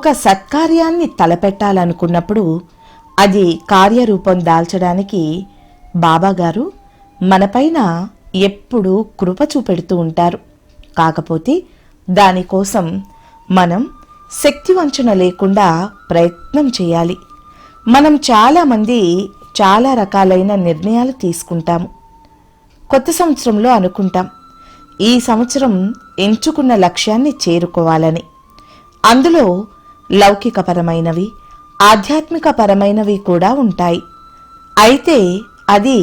ఒక సత్కార్యాన్ని తలపెట్టాలనుకున్నప్పుడు అది కార్యరూపం దాల్చడానికి బాబాగారు మనపైన ఎప్పుడూ కృప చూపెడుతూ ఉంటారు. కాకపోతే దానికోసం మనం శక్తివంచన లేకుండా ప్రయత్నం చేయాలి. మనం చాలామంది చాలా రకాలైన నిర్ణయాలు తీసుకుంటాము. కొత్త సంవత్సరంలో అనుకుంటాం. ఈ సంవత్సరం ఎంచుకున్న లక్ష్యాన్ని చేరుకోవాలని. అందులో లౌకికపరమైనవి ఆధ్యాత్మికపరమైనవి కూడా ఉంటాయి. అయితే అది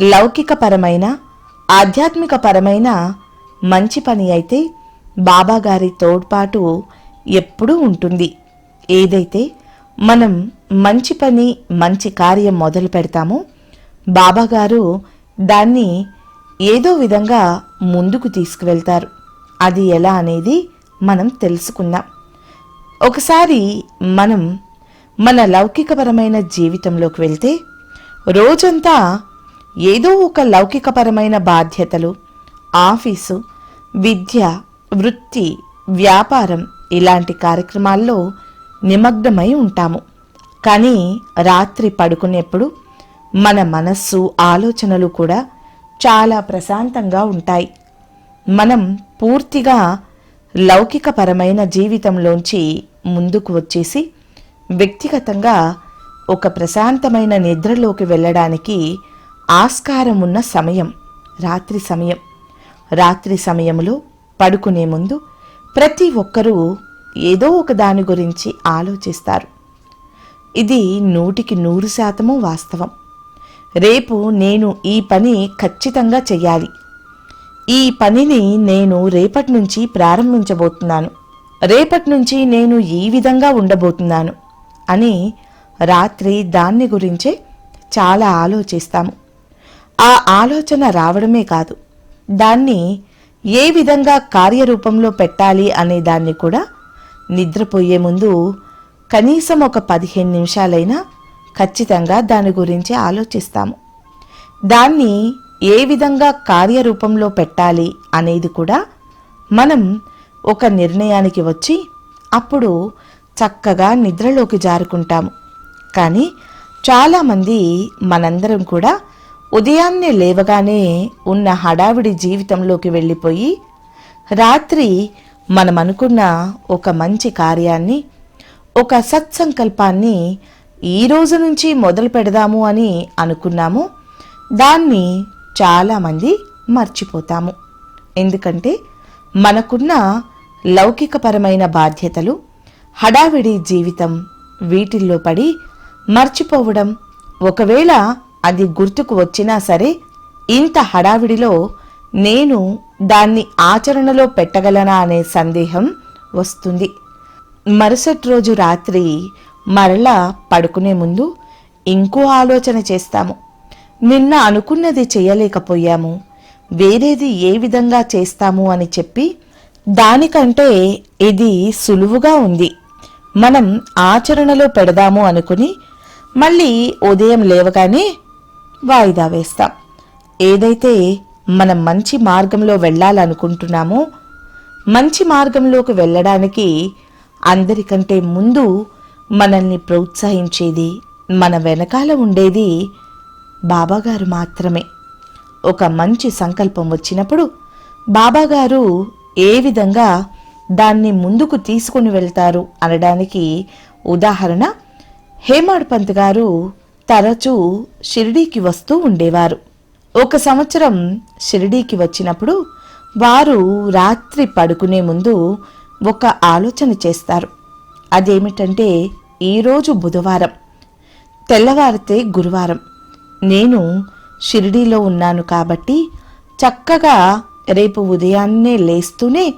లౌకికపరమైన ఆధ్యాత్మికపరమైన మంచి పని అయితే బాబాగారి తోడ్పాటు ఎప్పుడూ ఉంటుంది. ఏదైతే మనం మంచి పని మంచి కార్యం మొదలు పెడతామో బాబాగారు దాన్ని ఏదో విధంగా ముందుకు తీసుకువెళ్తారు. అది ఎలా అనేది మనం తెలుసుకుందాం. ఒకసారి మనం మన లౌకికపరమైన జీవితంలోకి వెళ్తే రోజంతా ఏదో ఒక లౌకికపరమైన బాధ్యతలు ఆఫీసు విద్య వృత్తి వ్యాపారం ఇలాంటి కార్యక్రమాల్లో నిమగ్నమై ఉంటాము. కానీ రాత్రి పడుకునేప్పుడు మన మనస్సు ఆలోచనలు కూడా చాలా ప్రశాంతంగా ఉంటాయి. మనం పూర్తిగా లౌకికపరమైన జీవితంలోంచి ముందుకు వచ్చేసి వ్యక్తిగతంగా ఒక ప్రశాంతమైన నిద్రలోకి వెళ్ళడానికి ఆస్కారం ఉన్న సమయం రాత్రి సమయం. రాత్రి సమయంలో పడుకునే ముందు ప్రతి ఒక్కరూ ఏదో ఒక దాని గురించి ఆలోచిస్తారు. ఇది నూటికి నూరు శాతము వాస్తవం. రేపు నేను ఈ పని ఖచ్చితంగా చెయ్యాలి. ఈ పనిని నేను రేపటి నుంచి ప్రారంభించబోతున్నాను. రేపటి నుంచి నేను ఈ విధంగా ఉండబోతున్నాను అని రాత్రి దాన్ని గురించే చాలా ఆలోచిస్తాము. ఆ ఆలోచన రావడమే కాదు దాన్ని ఏ విధంగా కార్యరూపంలో పెట్టాలి అనే దాన్ని కూడా నిద్రపోయే ముందు కనీసం ఒక పదిహేను నిమిషాలైనా ఖచ్చితంగా దాని గురించి ఆలోచిస్తాము. దాన్ని ఏ విధంగా కార్యరూపంలో పెట్టాలి అనేది కూడా మనం ఒక నిర్ణయానికి వచ్చి అప్పుడు చక్కగా నిద్రలోకి జారుకుంటాము. కానీ చాలామంది మనందరం కూడా ఉదయాన్నే లేవగానే ఉన్న హడావిడి జీవితంలోకి వెళ్ళిపోయి రాత్రి మనం అనుకున్న ఒక మంచి కార్యాన్ని ఒక సత్సంకల్పాన్ని ఈ రోజు నుంచి మొదలు పెడదాము అని అనుకున్నాము. దాన్ని చాలామంది మర్చిపోతాము. ఎందుకంటే మనకున్న లౌకికపరమైన బాధ్యతలు హడావిడి జీవితం వీటిల్లో పడి మర్చిపోవడం ఒకవేళ అది గుర్తుకు వచ్చినా సరే ఇంత హడావిడిలో నేను దాన్ని ఆచరణలో పెట్టగలనా అనే సందేహం వస్తుంది. మరుసటి రోజు రాత్రి మరలా పడుకునే ముందు ఇంకో ఆలోచన చేస్తాము. నిన్న అనుకున్నది చేయలేకపోయాము. వేరేది ఏ విధంగా చేస్తాము అని చెప్పి దానికంటే ఇది సులువుగా ఉంది. మనం ఆచరణలో పెడదాము అనుకుని మళ్ళీ ఉదయం లేవగానే వాయిదా వేస్తాం. ఏదైతే మనం మంచి మార్గంలో వెళ్ళాలనుకుంటున్నామో మంచి మార్గంలోకి వెళ్ళడానికి అందరికంటే ముందు మనల్ని ప్రోత్సహించేది మన వెనకాల ఉండేది బాబాగారు మాత్రమే. ఒక మంచి సంకల్పం వచ్చినప్పుడు బాబాగారు ఏ విధంగా దాన్ని ముందుకు తీసుకుని వెళ్తారు అనడానికి ఉదాహరణ హేమాడ్ పంత్ గారు తరచూ షిరిడీకి వస్తూ ఉండేవారు. ఒక సంవత్సరం షిరిడీకి వచ్చినప్పుడు వారు రాత్రి పడుకునే ముందు ఒక ఆలోచన చేస్తారు. అదేమిటంటే ఈరోజు బుధవారం తెల్లవారితే గురువారం నేను షిరిడీలో ఉన్నాను కాబట్టి చక్కగా రేపు ఉదయాన్నే లేస్తూనే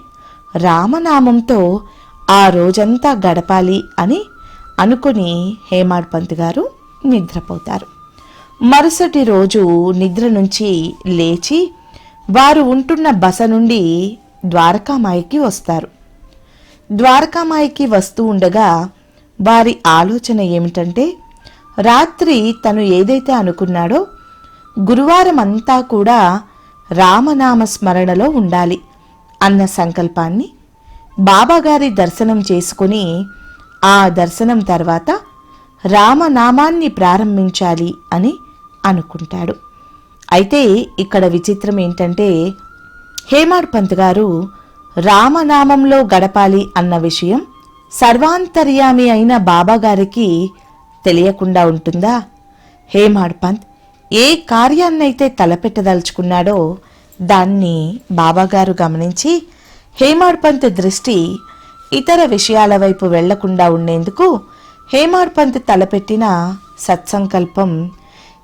రామనామంతో ఆ రోజంతా గడపాలి అని అనుకుని హేమాడ్ పంత్ గారు నిద్రపోతారు. మరుసటి రోజు నిద్ర నుంచి లేచి వారు ఉంటున్న బస నుండి ద్వారకామాయికి వస్తారు. ద్వారకామాయికి వస్తూ ఉండగా వారి ఆలోచన ఏమిటంటే రాత్రి తను ఏదైతే అనుకున్నాడో గురువారం అంతా కూడా రామనామ స్మరణలో ఉండాలి అన్న సంకల్పాన్ని బాబాగారి దర్శనం చేసుకుని ఆ దర్శనం తర్వాత రామనామాన్ని ప్రారంభించాలి అని అనుకుంటాడు. అయితే ఇక్కడ విచిత్రం ఏంటంటే హేమాడ్ పంత్ గారు రామనామంలో గడపాలి అన్న విషయం సర్వాంతర్యామి అయిన బాబాగారికి తెలియకుండా ఉంటుందా? హేమాడ్పంత్ ఏ కార్యాన్నైతే తలపెట్టదలుచుకున్నాడో దాన్ని బాబాగారు గమనించి హేమాడ్పంత్ దృష్టి ఇతర విషయాల వైపు వెళ్ళకుండా ఉండేందుకు హేమాడ్పంత్ తలపెట్టిన సత్సంకల్పం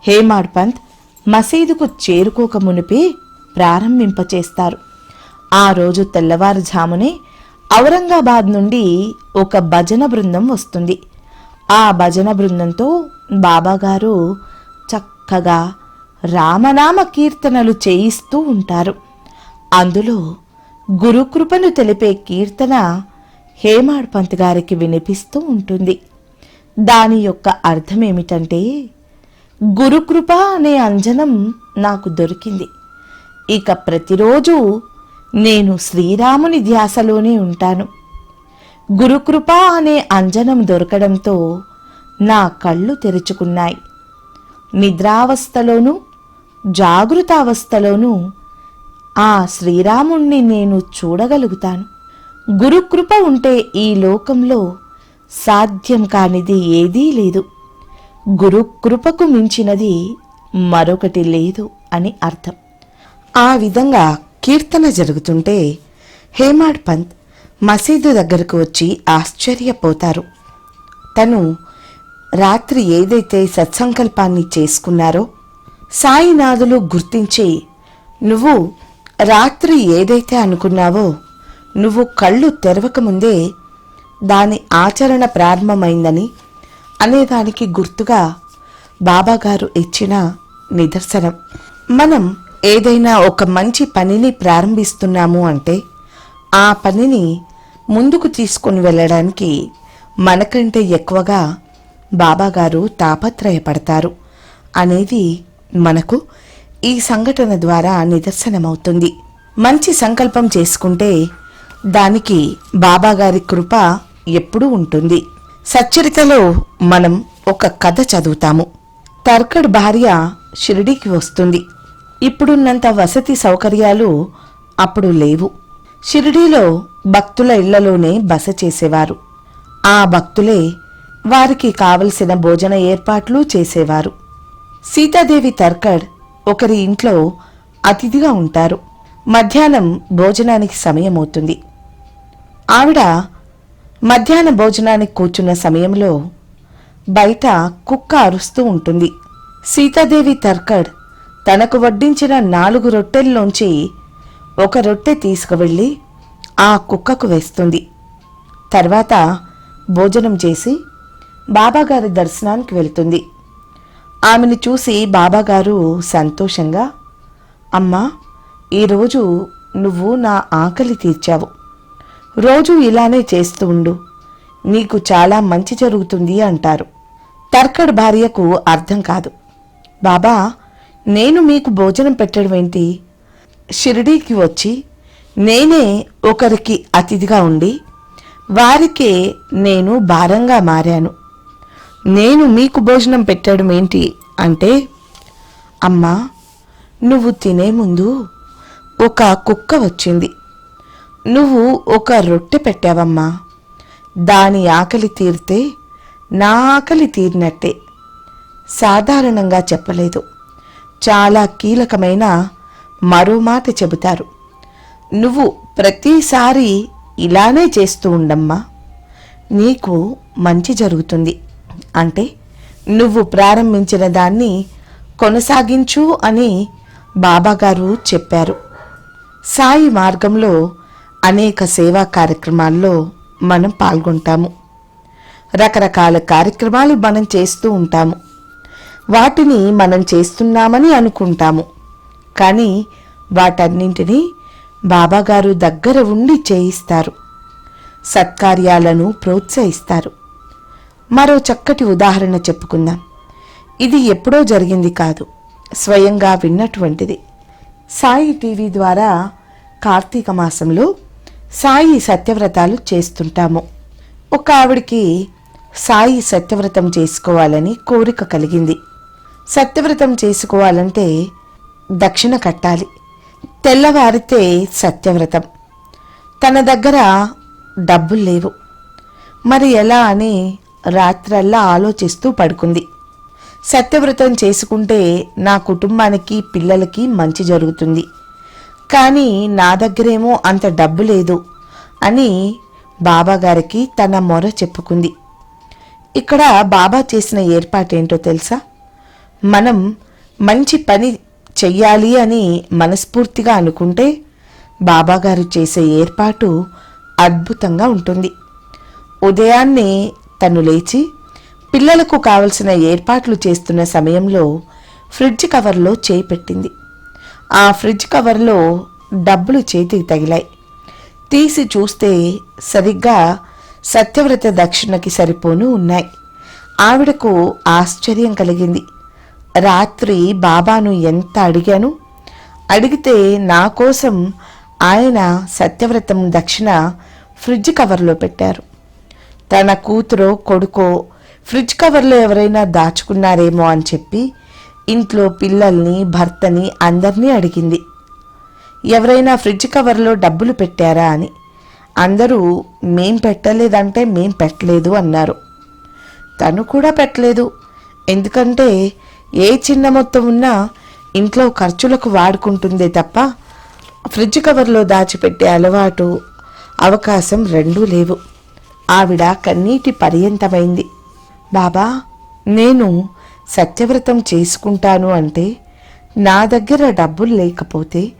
హేమాడ్పంత్ మసీదుకు చేరుకోక మునిపే ప్రారంభింపచేస్తారు. ఆ రోజు తెల్లవారుజామునే ఔరంగాబాద్ నుండి ఒక భజన బృందం వస్తుంది. ఆ భజన బృందంతో బాబాగారు చక్కగా రామనామ కీర్తనలు చేయిస్తూ ఉంటారు. అందులో గురుకృపను తెలిపే కీర్తన హేమాడ్ పంత్ గారికి వినిపిస్తూ ఉంటుంది. దాని యొక్క అర్థం ఏమిటంటే గురుకృప అనే అంజనం నాకు దొరికింది. ఇక ప్రతిరోజు నేను శ్రీరాముని ధ్యాసలోనే ఉంటాను. గురుకృప అనే అంజనం దొరకడంతో నా కళ్ళు తెరుచుకున్నాయి. నిద్రావస్థలోనూ జాగృతావస్థలోనూ ఆ శ్రీరాముణ్ణి నేను చూడగలుగుతాను. గురుకృప ఉంటే ఈ లోకంలో సాధ్యం కానిది ఏదీ లేదు. గురుకృపకు మించినది మరొకటి లేదు అని అర్థం. ఆ విధంగా కీర్తన జరుగుతుంటే హేమాడ్ పంత్ మసీదు దగ్గరకు వచ్చి ఆశ్చర్యపోతారు. తను రాత్రి ఏదైతే సత్సంకల్పాన్ని చేసుకున్నారో సాయినాథులు గుర్తించి నువ్వు రాత్రి ఏదైతే అనుకున్నావో నువ్వు కళ్ళు తెరవకముందే దాని ఆచరణ ప్రారంభమైందని అనేదానికి గుర్తుగా బాబాగారు ఇచ్చిన నిదర్శనం. మనం ఏదైనా ఒక మంచి పనిని ప్రారంభిస్తున్నాము అంటే ఆ పనిని ముందుకు తీసుకొని వెళ్ళడానికి మనకంటే ఎక్కువగా బాబాగారు తాపత్రయపడతారు అనేది మనకు ఈ సంఘటన ద్వారా నిదర్శనమవుతుంది. మంచి సంకల్పం చేసుకుంటే దానికి బాబాగారి కృప ఎప్పుడూ ఉంటుంది. సచ్చరితలో మనం ఒక కథ చదువుతాము. తర్కడ్ భార్య షిరిడీకి వస్తుంది. ఇప్పుడున్నంత వసతి సౌకర్యాలు అప్పుడు లేవు. షిరిడీలో భక్తుల ఇళ్ళలోనే బస చేసేవారు. ఆ భక్తులే వారికి కావలసిన భోజన ఏర్పాట్లు చేసేవారు. సీతాదేవి తర్కడ్ ఒకరి ఇంట్లో అతిథిగా ఉంటారు. మధ్యాహ్నం భోజనానికి సమయమవుతుంది. ఆవిడ మధ్యాహ్న భోజనానికి కూర్చున్న సమయంలో బయట కుక్క అరుస్తూ ఉంటుంది. సీతాదేవి తర్కడ్ తనకు వడ్డించిన నాలుగు రొట్టెల్లోంచి ఒక రొట్టె తీసుకువెళ్ళి ఆ కుక్కకు వేస్తుంది. తర్వాత భోజనం చేసి బాబాగారి దర్శనానికి వెళ్తుంది. ఆమెను చూసి బాబాగారు సంతోషంగా అమ్మా ఈరోజు నువ్వు నా ఆకలి తీర్చావు. రోజు ఇలానే చేస్తూ ఉండు. నీకు చాలా మంచి జరుగుతుంది అంటారు. తర్కడ్ భార్యకు అర్థం కాదు. బాబా నేను మీకు భోజనం పెట్టడం ఏంటి? షిరిడీకి వచ్చి నేనే ఒకరికి అతిథిగా ఉండి వారికే నేను భారంగా మారాను. నేను మీకు భోజనం పెట్టడం ఏంటి అంటే అమ్మా నువ్వు తినే ముందు ఒక కుక్క వచ్చింది. నువ్వు ఒక రొట్టె పెట్టావమ్మా. దాని ఆకలి తీరితే నా ఆకలి తీరినట్టే. సాధారణంగా చెప్పలేదు. చాలా కీలకమైన మరో మాట చెబుతారు. నువ్వు ప్రతిసారి ఇలానే చేస్తూ ఉండమ్మా. నీకు మంచి జరుగుతుంది. అంటే నువ్వు ప్రారంభించిన దాన్ని కొనసాగించు అని బాబాగారు చెప్పారు. సాయి మార్గంలో అనేక సేవా కార్యక్రమాల్లో మనం పాల్గొంటాము. రకరకాల కార్యక్రమాలు మనం చేస్తూ ఉంటాము. వాటిని మనం చేస్తున్నామని అనుకుంటాము. కానీ వాటన్నింటినీ బాబాగారు దగ్గర ఉండి చేయిస్తారు. సత్కార్యాలను ప్రోత్సహిస్తారు. మరో చక్కటి ఉదాహరణ చెప్పుకుందాం. ఇది ఎప్పుడో జరిగింది కాదు. స్వయంగా విన్నటువంటిది. సాయి టీవీ ద్వారా కార్తీక మాసంలో సాయి సత్యవ్రతాలు చేస్తుంటాము. ఒక ఆవిడికి సాయి సత్యవ్రతం చేసుకోవాలని కోరిక కలిగింది. సత్యవ్రతం చేసుకోవాలంటే దక్షిణ కట్టాలి. తెల్లవారితే సత్యవ్రతం. తన దగ్గర డబ్బులు లేవు. మరి ఎలా అని రాత్రల్లా ఆలోచిస్తూ పడుకుంది. సత్యవ్రతం చేసుకుంటే నా కుటుంబానికి పిల్లలకి మంచి జరుగుతుంది. కానీ నా దగ్గరేమో అంత డబ్బు లేదు అని బాబాగారికి తన మొర చెప్పుకుంది. ఇక్కడ బాబా చేసిన ఏర్పాటేంటో తెలుసా? మనం మంచి పని చెయ్యాలి అని మనస్ఫూర్తిగా అనుకుంటే బాబాగారు చేసే ఏర్పాటు అద్భుతంగా ఉంటుంది. ఉదయాన్నే తను లేచి పిల్లలకు కావలసిన ఏర్పాట్లు చేస్తున్న సమయంలో ఫ్రిడ్జ్ కవర్లో చేయి పెట్టింది. ఆ ఫ్రిడ్జ్ కవర్లో డబ్బులు చేతికి తగిలాయి. తీసి చూస్తే సరిగ్గా సత్యవ్రత దక్షిణకి సరిపోను ఉన్నాయి. ఆవిడకు ఆశ్చర్యం కలిగింది. రాత్రి బాబాను ఎంత అడిగాను? అడిగితే నా కోసం ఆయన సత్యవ్రతం దక్షిణ ఫ్రిడ్జ్ కవర్లో పెట్టారు. తన కూతురో కొడుకో ఫ్రిడ్జ్ కవర్లో ఎవరైనా దాచుకున్నారేమో అని చెప్పి ఇంట్లో పిల్లల్ని భర్తని అందరినీ అడిగింది. ఎవరైనా ఫ్రిడ్జ్ కవర్లో డబ్బులు పెట్టారా అని. అందరూ మేం పెట్టలేదంటే మేం పెట్టలేదు అన్నారు. తను కూడా పెట్టలేదు. ఎందుకంటే ఏ చిన్న మొత్తం ఉన్నా ఇంట్లో ఖర్చులకు వాడుకుంటుందే తప్ప ఫ్రిడ్జ్ కవర్లో దాచిపెట్టే అలవాటు అవకాశం రెండూ లేవు. ఆవిడ కన్నీటి పర్యంతమైంది. బాబా నేను సత్యవ్రతం చేసుకుంటాను అంటే నా దగ్గర డబ్బులు లేకపోతే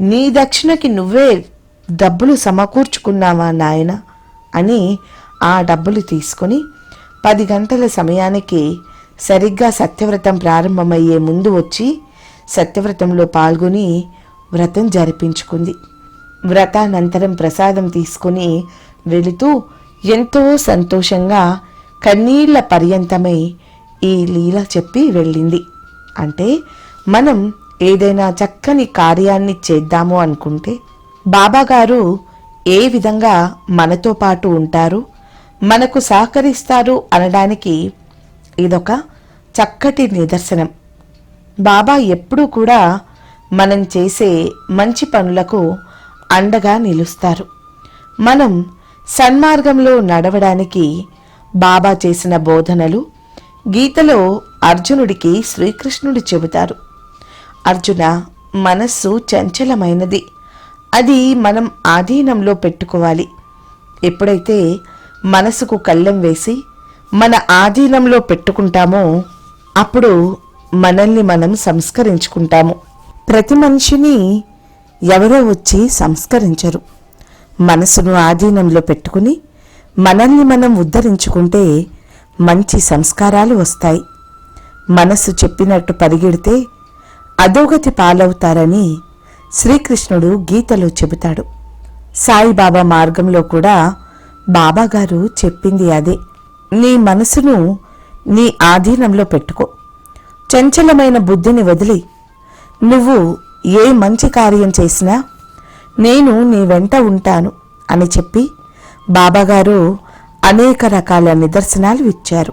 నీ దక్షిణకి నువ్వే డబ్బులు సమకూర్చుకున్నావా నాయన? అని ఆ డబ్బులు తీసుకొని పది గంటల సమయానికి సరిగ్గా సత్యవ్రతం ప్రారంభమయ్యే ముందు వచ్చి సత్యవ్రతంలో పాల్గొని వ్రతం జరిపించుకుంది. వ్రతానంతరం ప్రసాదం తీసుకుని వెళుతూ ఎంతో సంతోషంగా కన్నీళ్ళ పర్యంతమై ఈ లీల చెప్పి వెళ్ళింది. అంటే మనం ఏదైనా చక్కని కార్యాన్ని చేద్దాము అనుకుంటే బాబాగారు ఏ విధంగా మనతో పాటు ఉంటారు మనకు సహకరిస్తారు అనడానికి ఇదొక చక్కటి నిదర్శనం. బాబా ఎప్పుడూ కూడా మనం చేసే మంచి పనులకు అండగా నిలుస్తారు. మనం సన్మార్గంలో నడవడానికి బాబా చేసిన బోధనలు గీతలో అర్జునుడికి శ్రీకృష్ణుడు చెబుతారు. అర్జున మనస్సు చంచలమైనది. అది మనం ఆధీనంలో పెట్టుకోవాలి. ఎప్పుడైతే మనసుకు కళ్ళెం వేసి మన ఆధీనంలో పెట్టుకుంటామో అప్పుడు మనల్ని మనం సంస్కరించుకుంటాము. ప్రతి మనిషిని ఎవరో వచ్చి సంస్కరించరు. మనసును ఆధీనంలో పెట్టుకుని మనల్ని మనం ఉద్ధరించుకుంటే మంచి సంస్కారాలు వస్తాయి. మనసు చెప్పినట్టు పరిగెడితే అధోగతి పాలవుతారని శ్రీకృష్ణుడు గీతలో చెబుతాడు. సాయిబాబా మార్గంలో కూడా బాబాగారు చెప్పింది అదే. నీ మనసును నీ ఆధీనంలో పెట్టుకో. చంచలమైన బుద్ధిని వదిలి నువ్వు ఏ మంచి కార్యం చేసినా నేను నీ వెంట ఉంటాను అని చెప్పి బాబాగారు అనేక రకాల నిదర్శనాలు ఇచ్చారు.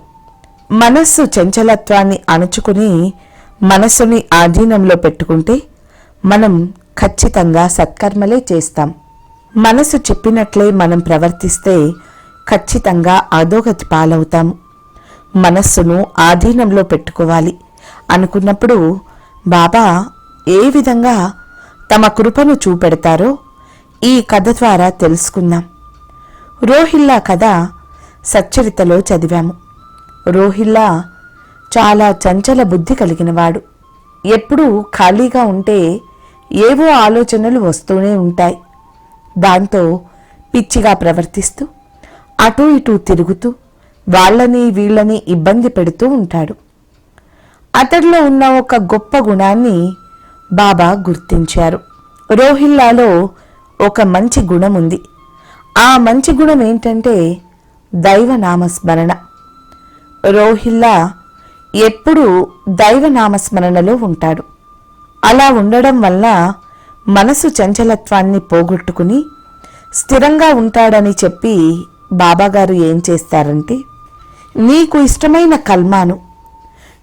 మనస్సు చంచలత్వాన్ని అణుచుకుని మనస్సుని ఆధీనంలో పెట్టుకుంటే మనం ఖచ్చితంగా సత్కర్మలే చేస్తాం. మనసు చెప్పినట్లే మనం ప్రవర్తిస్తే ఖచ్చితంగా అధోగతి పాలవుతాము మనస్సును ఆధీనంలో పెట్టుకోవాలి. అనుకున్నప్పుడు బాబా ఏ విధంగా తమ కృపను చూపెడతారో ఈ కథ ద్వారా తెలుసుకుందాం. రోహిల్లా కథ సచ్చరితలో చదివాము. రోహిల్లా చాలా చంచల బుద్ధి కలిగినవాడు. ఎప్పుడూ ఖాళీగా ఉంటే ఏవో ఆలోచనలు వస్తూనే ఉంటాయి. దాంతో పిచ్చిగా ప్రవర్తిస్తూ అటూ ఇటూ తిరుగుతూ వాళ్ళని వీళ్ళని ఇబ్బంది పెడుతూ ఉంటాడు. అతడిలో ఉన్న ఒక గొప్ప గుణాన్ని బాబా గుర్తించారు. రోహిల్లాలో ఒక మంచి గుణం ఉంది. ఆ మంచి గుణం ఏంటంటే దైవనామస్మరణ. రోహిల్లా ఎప్పుడూ దైవనామస్మరణలో ఉంటాడు. అలా ఉండడం వల్ల మనసు చంచలత్వాన్ని పోగొట్టుకుని స్థిరంగా ఉంటాడని చెప్పి బాబాగారు ఏం చేస్తారంటే నీకు ఇష్టమైన కల్మాను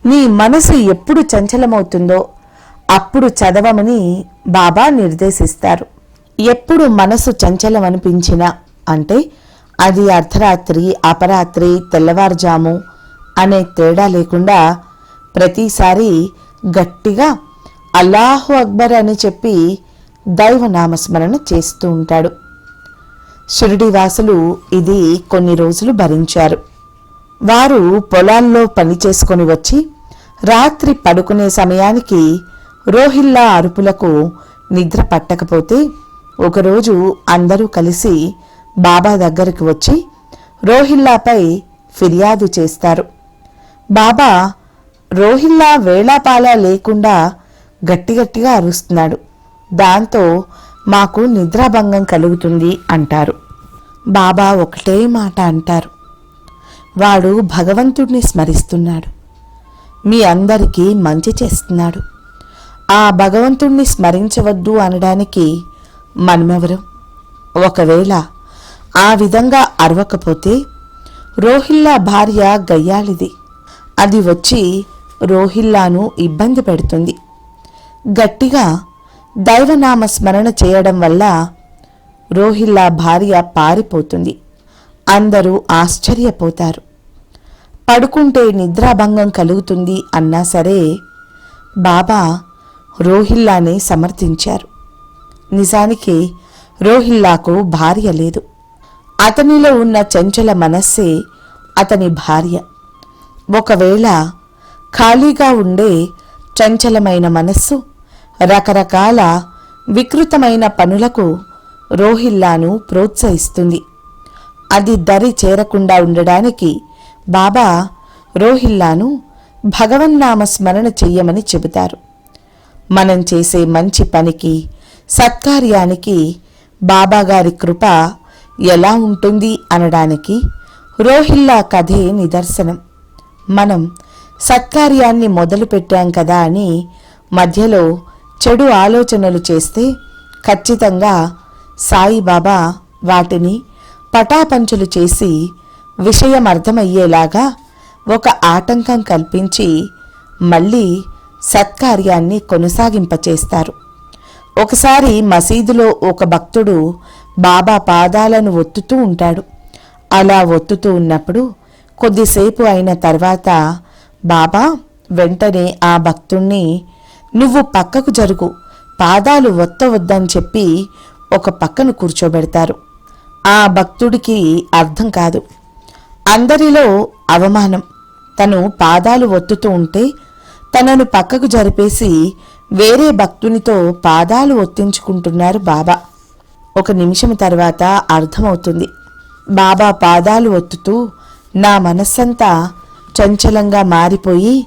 నీ మనసు ఎప్పుడు చంచలమవుతుందో అప్పుడు చదవమని బాబా నిర్దేశిస్తారు. ఎప్పుడు మనసు చంచలం అనిపించినా అంటే అది అర్ధరాత్రి అపరాత్రి తెల్లవారుజాము అనే తేడా లేకుండా ప్రతిసారి గట్టిగా అల్లాహు అక్బర్ అని చెప్పి దైవనామస్మరణ చేస్తూ ఉంటాడు. షిరిడి వాసులు ఇది కొన్ని రోజులు భరించారు. వారు పొలాల్లో పని చేసుకొని వచ్చి రాత్రి పడుకునే సమయానికి రోహిల్లా అరుపులకు నిద్ర పట్టకపోతే ఒకరోజు అందరూ కలిసి బాబా దగ్గరికి వచ్చి రోహిల్లాపై ఫిర్యాదు చేస్తారు. బాబా రోహిల్లా వేళాపాలా లేకుండా గట్టిగట్టిగా అరుస్తున్నాడు. దాంతో మాకు నిద్రాభంగం కలుగుతుంది అంటారు. బాబా ఒకటే మాట అంటారు. వాడు భగవంతుడిని స్మరిస్తున్నాడు. మీ అందరికీ మంచి చేస్తున్నాడు. ఆ భగవంతుణ్ణి స్మరించవద్దు అనడానికి మనమెవరు? ఒకవేళ ఆ విధంగా అరవకపోతే రోహిల్లా భార్య గయ్యాలిది అది వచ్చి రోహిల్లాను ఇబ్బంది పెడుతుంది. గట్టిగా దైవనామ స్మరణ చేయడం వల్ల రోహిల్లా భార్య పారిపోతుంది. అందరూ ఆశ్చర్యపోతారు. పడుకుంటే నిద్రాభంగం కలుగుతుంది అన్నా సరే బాబా రోహిల్లానే సమర్థించారు. నిజానికి రోహిల్లాకు భార్య లేదు. అతనిలో ఉన్న చంచల మనస్సే అతని భార్య. ఒకవేళ ఖాళీగా ఉండే చంచలమైన మనస్సు రకరకాల వికృతమైన పనులకు రోహిల్లాను ప్రోత్సహిస్తుంది. అది దరి చేరకుండా ఉండడానికి బాబా రోహిల్లాను భగవన్నామ స్మరణ చెయ్యమని చెబుతారు. మనం చేసే మంచి పనికి సత్కార్యానికి బాబాగారి కృప ఎలా ఉంటుంది అనడానికి రోహిల్లా కథే నిదర్శనం. మనం సత్కార్యాన్ని మొదలుపెట్టాం కదా అని మధ్యలో చెడు ఆలోచనలు చేస్తే ఖచ్చితంగా సాయిబాబా వాటిని పటాపంచులు చేసి విషయం అర్థమయ్యేలాగా ఒక ఆటంకం కల్పించి మళ్ళీ సత్కార్యాన్ని కొనసాగింపచేస్తారు. ఒకసారి మసీదులో ఒక భక్తుడు బాబా పాదాలను ఒత్తుతూ ఉంటాడు. అలా ఒత్తుతూ ఉన్నప్పుడు కొద్దిసేపు అయిన తర్వాత బాబా వెంటనే ఆ భక్తుణ్ణి నువ్వు పక్కకు జరుగు. పాదాలు ఒత్తవద్దని చెప్పి ఒక పక్కను కూర్చోబెడతారు. ఆ భక్తుడికి అర్థం కాదు. అందరిలో అవమానం. తను పాదాలు ఒత్తుతూ ఉంటే తనను పక్కకు జరిపేసి వేరే భక్తునితో పాదాలు ఒత్తించుకుంటున్నారు బాబా. ఒక నిమిషం తర్వాత అర్థమవుతుంది. బాబా పాదాలు ఒత్తుతూ నా మనస్సంతా చంచలంగా మారిపోయి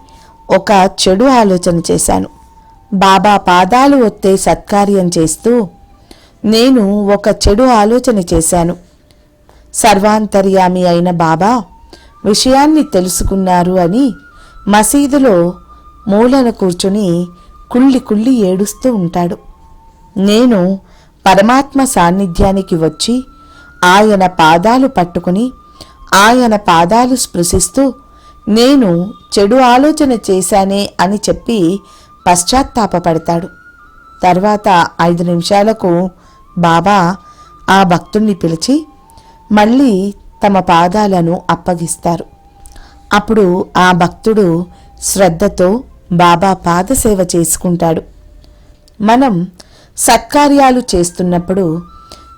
ఒక చెడు ఆలోచన చేశాను. బాబా పాదాలు ఒత్తే సత్కార్యం చేస్తూ నేను ఒక చెడు ఆలోచన చేశాను. సర్వాంతర్యామి అయిన బాబా విషయాన్ని తెలుసుకున్నారు అని మసీదులో మూలన కూర్చుని కుళ్ళి కుళ్ళి ఏడుస్తూ ఉంటాడు. నేను పరమాత్మ సాన్నిధ్యానికి వచ్చి ఆయన పాదాలు పట్టుకుని ఆయన పాదాలు స్పృశిస్తూ నేను చెడు ఆలోచన చేశానే అని చెప్పి పశ్చాత్తాపపడతాడు. తర్వాత ఐదు నిమిషాలకు బాబా ఆ భక్తుణ్ణి పిలిచి మళ్ళీ తమ పాదాలను అప్పగిస్తారు. అప్పుడు ఆ భక్తుడు శ్రద్ధతో బాబా పాదసేవ చేసుకుంటాడు. మనం సత్కార్యాలు చేస్తున్నప్పుడు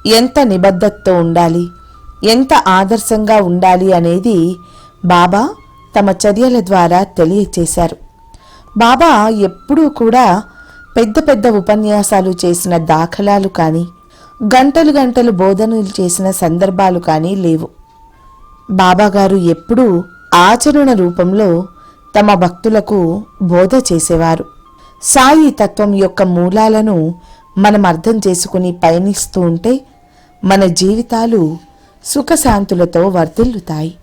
ఎంత నిబద్ధతతో ఉండాలి ఎంత ఆదర్శంగా ఉండాలి అనేది బాబా తమ చర్యల ద్వారా తెలియచేశారు. బాబా ఎప్పుడూ కూడా పెద్ద పెద్ద ఉపన్యాసాలు చేసిన దాఖలాలు కానీ గంటలు గంటలు బోధనలు చేసిన సందర్భాలు కానీ లేవు. బాబాగారు ఎప్పుడూ ఆచరణ రూపంలో తమ భక్తులకు బోధ చేసేవారు. సాయి తత్వం యొక్క మూలాలను మనం అర్థం చేసుకుని పయనిస్తూ ఉంటే మన జీవితాలు సుఖశాంతులతో వర్ధిల్లుతాయి.